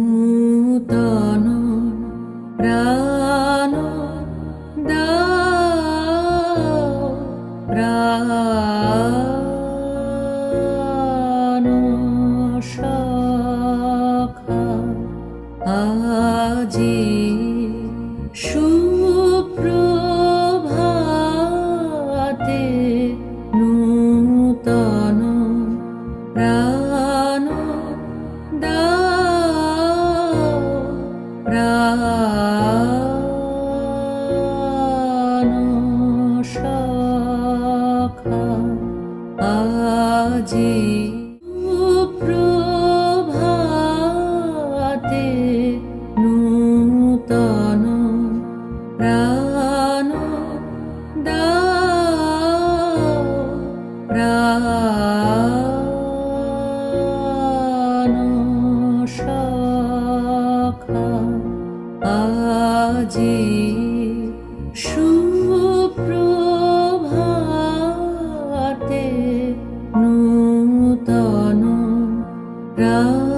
নূতন প্রাণ দাও প্রাণ সখা আজি সুপ্রভাতে নূতন প্রাণ প্রাণ সখা আজি সখা আজি সুপ্রভাতে নূতন প্রাণ